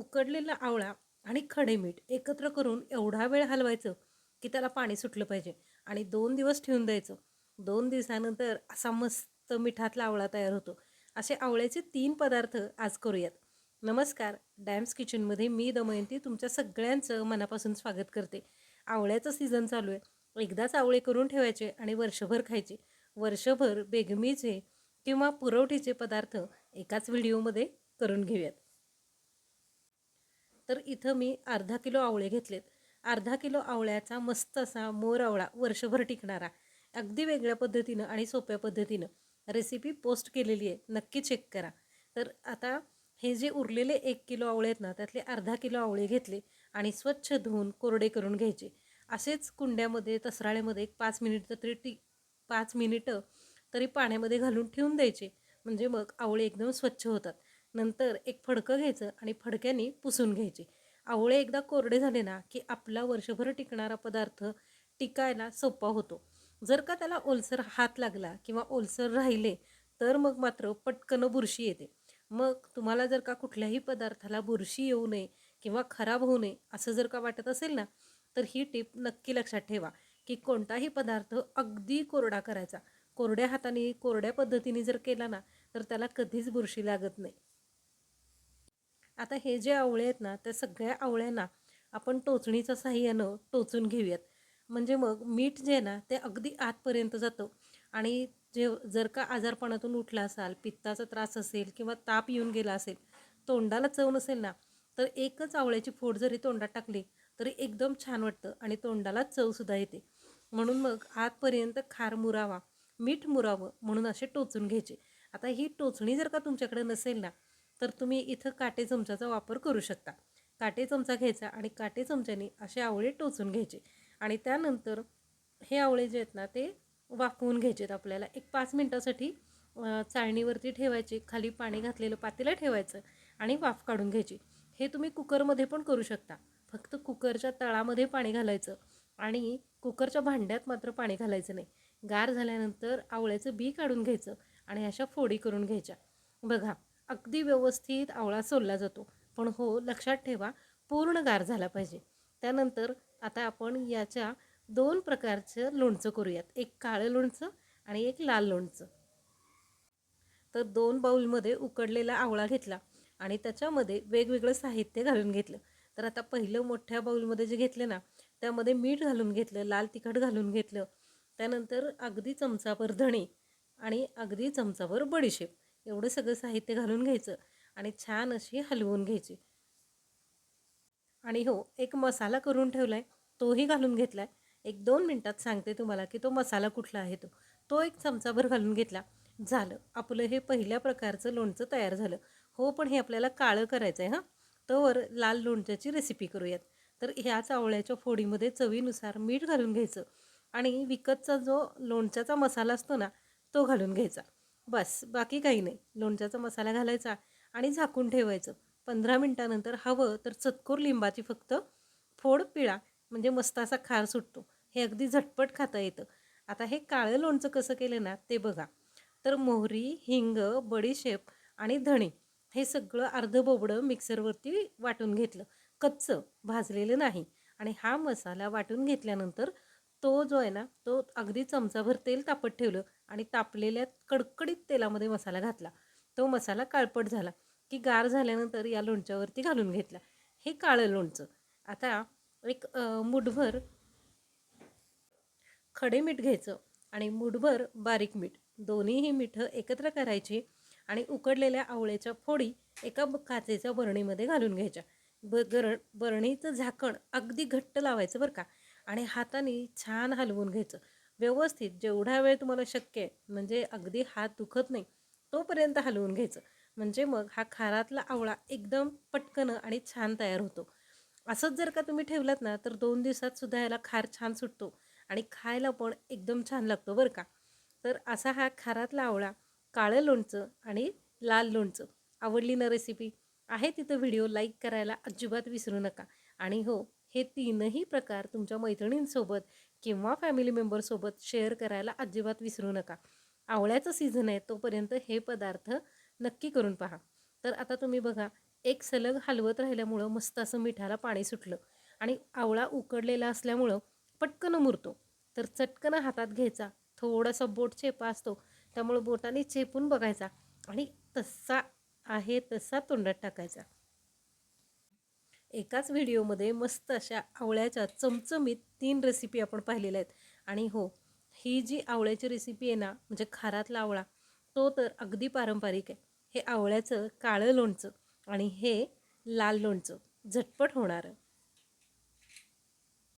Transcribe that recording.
उकडलेला आवळा आणि खडे मीठ एकत्र करून एवढा वेळ हलवायचं की त्याला पाणी सुटलं पाहिजे आणि दोन दिवस ठेवून द्यायचं. दोन दिवसानंतर असा मस्त मिठातला आवळा तयार होतो. असे आवळ्याचे तीन पदार्थ आज करूयात. नमस्कार डॅम्स किचनमध्ये मी दमयंती तुमच्या सगळ्यांचं मनापासून स्वागत करते. आवळ्याचं सीझन चालू आहे. एकदाच आवळे करून ठेवायचे आणि वर्षभर खायचे. वर्षभर बेगमीचे किंवा पुरवठीचे पदार्थ एकाच व्हिडिओमध्ये करून घेऊयात. तर इथं मी अर्धा किलो आवळे घेतलेत. अर्धा किलो आवळ्याचा मस्त असा मोर आवळा वर्षभर टिकणारा. अगदी वेगळ्या पद्धतीनं आणि सोप्या पद्धतीनं. रेसिपी पोस्ट केलेली आहे. नक्की चेक करा. तर आता हे जे उरलेले एक किलो आवळे आहेत ना त्यातले अर्धा किलो आवळे घेतले आणि स्वच्छ धुवून कोरडे करून घ्यायचे. असेच कुंड्यामध्ये तसराळ्यामध्ये एक पाच मिनिट तरी टी पाच मिनिटं तरी पाण्यामध्ये घालून ठेवून द्यायचे. म्हणजे मग आवळे एकदम स्वच्छ होतात. नंतर एक फडकं घ्यायचं आणि फडक्याने पुसून घ्यायचे. आवळे एकदा कोरडे झाले ना की आपला वर्षभर टिकणारा पदार्थ टिकायला सोपा होतो. जर का त्याला ओलसर हात लागला किंवा ओलसर राहिले तर मग मात्र पटकन बुरशी येते. मग तुम्हाला जर का कुठल्याही पदार्थाला बुरशी येऊ नये किंवा खराब होऊ नये असं जर का वाटत असेल ना तर ही टीप नक्की लक्षात ठेवा की कोणताही पदार्थ अगदी कोरडा करायचा. कोरड्या हाताने कोरड्या पद्धतीने जर केला ना तर त्याला कधीच बुरशी लागत नाही. आता हे जे आवळे आहेत ना त्या सगळ्या आवळ्यांना आपण टोचणीच्या साह्यानं टोचून घेऊयात. म्हणजे मग मीठ जे आहे ना ते अगदी आतपर्यंत जातं. आणि जे जर का आजारपणातून उठला असाल पित्ताचा त्रास असेल किंवा ताप येऊन गेला असेल तोंडाला चव नसेल ना तर एकच आवळ्याची फोड जरी तोंडात टाकली तरी एकदम छान वाटतं आणि तोंडाला चवसुद्धा येते. म्हणून मग आतपर्यंत खार मुरावा मीठ मुरावं म्हणून असे टोचून घ्यायचे. आता ही टोचणी जर का तुमच्याकडे नसेल ना तर तुम्ही इथं काटे चमच्याचा वापर करू शकता. काटे चमचा घ्यायचा आणि काटे चमच्याने असे आवळे टोचून घ्यायचे. आणि त्यानंतर हे आवळे जे आहेत ना ते वाफवून घ्यायचेत आपल्याला. एक पाच मिनटासाठी चाळणीवरती ठेवायचे खाली पाणी घातलेलं पातेलं ठेवायचं आणि वाफ काढून घ्यायची. हे तुम्ही कुकरमध्ये पण करू शकता. फक्त कुकरच्या तळामध्ये पाणी घालायचं आणि कुकरच्या भांड्यात मात्र पाणी घालायचं नाही. गार झाल्यानंतर आवळ्याचं बी काढून घ्यायचं आणि अशा फोडी करून घ्यायच्या. बघा अगदी व्यवस्थित आवळा सोलला जातो. पण हो लक्षात ठेवा पूर्ण गार झाला पाहिजे. त्यानंतर आता आपण याच्या दोन प्रकारचं लोणचं करूयात. एक काळं लोणचं आणि एक लाल लोणचं. तर दोन बाऊलमध्ये उकडलेला आवळा घेतला आणि त्याच्यामध्ये वेगवेगळं साहित्य घालून घेतलं. तर आता पहिलं मोठ्या बाऊलमध्ये जे घेतलं ना त्यामध्ये मीठ घालून घेतलं लाल तिखट घालून घेतलं. त्यानंतर अगदी चमचाभर धणे आणि अगदी चमचाभर बडीशेप. एवढं सगळं साहित्य घालून घ्यायचं आणि छान अशी हलवून घ्यायची. आणि हो एक मसाला करून ठेवला आहे तोही घालून घेतला आहे एक दोन मिनटात सांगते तुम्हाला की तो मसाला कुठला आहे तो. तो एक चमचाभर घालून घेतला. झालं. आपलं हे पहिल्या प्रकारचं लोणचं तयार झालं. हो पण हे आपल्याला काळं करायचं आहे हां. तोवर लाल लोणच्याची रेसिपी करूयात. तर ह्याच आवळ्याच्या फोडीमध्ये चवीनुसार मीठ घालून घ्यायचं आणि विकतचा जो लोणच्याचा मसाला असतो ना तो घालून घ्यायचा. बस बाकी काही नाही. लोणच्याचा मसाला घालायचा आणि झाकून ठेवायचं. पंधरा मिनटानंतर हवं तर चतकोर लिंबाची फक्त फोड पिळा म्हणजे मस्त असा खार सुटतो. हे अगदी झटपट खाता येतं. आता हे काळं लोणचं कसं केलं ना ते बघा. तर मोहरी हिंग बडीशेप आणि धणे हे सगळं अर्धं बोबडं मिक्सरवरती वाटून घेतलं. कच्चं भाजलेलं नाही. आणि हा मसाला वाटून घेतल्यानंतर तो जो आहे ना तो अगदी चमचाभर तेल तापत ठेवलं आणि तापलेल्या कडकडीत तेलामध्ये मसाला घातला. तो मसाला काळपट झाला की गार झाल्यानंतर या लोणच्यावरती घालून घेतला. हे काळं लोणचं. आता एक मुठभर खडे मीठ घ्यायचं आणि मुठभर बारीक मीठ. दोन्हीही मिठं एकत्र करायची आणि उकडलेल्या आवळ्याच्या फोडी एका काचेच्या बरणीमध्ये घालून घ्यायच्या. ब गर बरणीचं झाकण अगदी घट्ट लावायचं बरं का. आणि हाताने छान हलवून घ्यायचं. व्यवस्थित जेवढा वेळ तुम्हाला शक्य आहे म्हणजे अगदी हात दुखत नाही तोपर्यंत हलवून घ्यायचं. म्हणजे मग हा खारातला आवळा एकदम पटकन आणि छान तयार होतो. असंच जर का तुम्ही ठेवलात ना तर दोन दिवसात सुद्धा याला खार छान सुटतो आणि खायला पण एकदम छान लागतो बरं का. तर असा हा खारातला आवळा काळं लोणचं आणि लाल लोणचं आवडली ना रेसिपी आहे तिथं व्हिडिओ लाईक करायला अजिबात विसरू नका. आणि हो हे तीनही प्रकार तुमच्या मैत्रिणींसोबत किंवा फॅमिली मेंबरसोबत शेअर करायला अजिबात विसरू नका. आवळ्याचं सीझन आहे तोपर्यंत हे पदार्थ नक्की करून पहा. तर आता तुम्ही बघा एक सलग हलवत राहिल्यामुळं मस्त असं मिठाला पाणी सुटलं आणि आवळा उकडलेला असल्यामुळं पटकन मुरतो. तर चटकन हातात घ्यायचा थोडासा बोट चेपा असतो त्यामुळं बोटाने चेपून बघायचा आणि तसा आहे तसा तोंडात टाकायचा. एकाच व्हिडिओमध्ये मस्त अशा आवळ्याच्या चमचमीत तीन रेसिपी आपण पाहिलेल्या आहेत. आणि हो ही जी आवळ्याची रेसिपी आहे ना म्हणजे खारातला आवळा तो तर अगदी पारंपरिक आहे. हे आवळ्याचं काळं लोणचं आणि हे लाल लोणचं झटपट होणारं